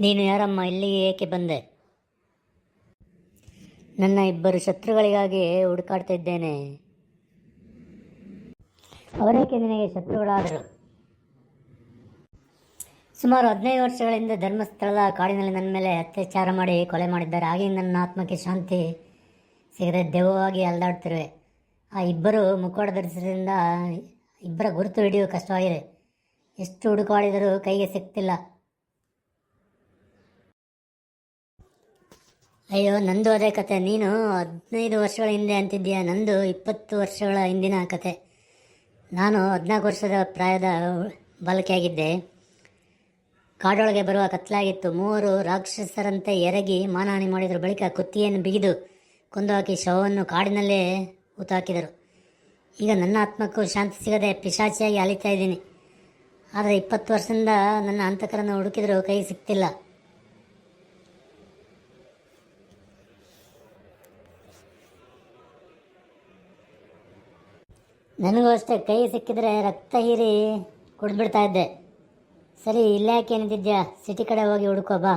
ನೀನು ಯಾರಮ್ಮ ಇಲ್ಲಿಗೆ ಏಕೆ ಬಂದೆ? ನನ್ನ ಇಬ್ಬರು ಶತ್ರುಗಳಿಗಾಗಿ ಹುಡುಕಾಡ್ತಿದ್ದೇನೆ ಅವರೇಕೆ ನಿನಗೆ ಶತ್ರುಗಳಾದರು? ಸುಮಾರು ಹದಿನೈದು ವರ್ಷಗಳಿಂದ ಧರ್ಮಸ್ಥಳದ ಕಾಡಿನಲ್ಲಿ ನನ್ನ ಮೇಲೆ ಅತ್ಯಾಚಾರ ಮಾಡಿ ಕೊಲೆ ಮಾಡಿದ್ದಾರೆ. ಹಾಗೆ ನನ್ನ ಆತ್ಮಕ್ಕೆ ಶಾಂತಿ ಸಿಗದೆ ದೆವ್ವವಾಗಿ ಅಲ್ದಾಡ್ತಿರುವೆ. ಆ ಇಬ್ಬರು ಮುಖವಾಡ ಧರಿಸಿದ್ರಿಂದ ಇಬ್ಬರ ಗುರುತು ಹಿಡಿಯುವ ಕಷ್ಟವಾಗಿದೆ. ಎಷ್ಟು ಹುಡುಕಾಡಿದರೂ ಕೈಗೆ ಸಿಗ್ತಿಲ್ಲ ಅಯ್ಯೋ, ನಂದು ಅದೇ ಕತೆ. ನೀನು ಹದಿನೈದು ವರ್ಷಗಳ ಹಿಂದೆ ಅಂತಿದ್ದೀಯ. ನಂದು ಇಪ್ಪತ್ತು ವರ್ಷಗಳ ಹಿಂದಿನ ಕತೆ. ನಾನು ಹದಿನಾಲ್ಕು ವರ್ಷದ ಪ್ರಾಯದ ಬಾಲಕಿಯಾಗಿದ್ದೆ. ಕಾಡೊಳಗೆ ಬರುವ ಕತ್ಲಾಗಿತ್ತು. ಮೂವರು ರಾಕ್ಷಸರಂತೆ ಎರಗಿ ಮಾನಹಾನಿ ಮಾಡಿದ್ರ. ಬಳಿಕ ಕುತ್ತಿಯನ್ನು ಬಿಗಿದು ಕೊಂದು ಹಾಕಿ ಶವವನ್ನು ಕಾಡಿನಲ್ಲೇ ಹೂತಾಕಿದರು ಈಗ ನನ್ನ ಆತ್ಮಕ್ಕೂ ಶಾಂತಿ ಸಿಗದೆ ಪಿಶಾಚಿಯಾಗಿ ಅಲಿತಾ ಇದ್ದೀನಿ. ಆದರೆ ಇಪ್ಪತ್ತು ವರ್ಷದಿಂದ ನನ್ನ ಹಂತಕರನ್ನು ಹುಡುಕಿದರೂ ಕೈ ಸಿಗ್ತಿಲ್ಲ ನನಗೂ ಅಷ್ಟೇ ಕೈ ಸಿಕ್ಕಿದ್ರೆ ರಕ್ತ ಹೀರಿ ಕುಡಿದ್ಬಿಡ್ತಾ ಇದ್ದೆ. ಸರಿ, ಇಲ್ಲಾಕೆ ಏನಿದ್ಯಾ ಸಿಟಿ ಕಡೆ ಹೋಗಿ ಹುಡುಕೋ, ಬಾ.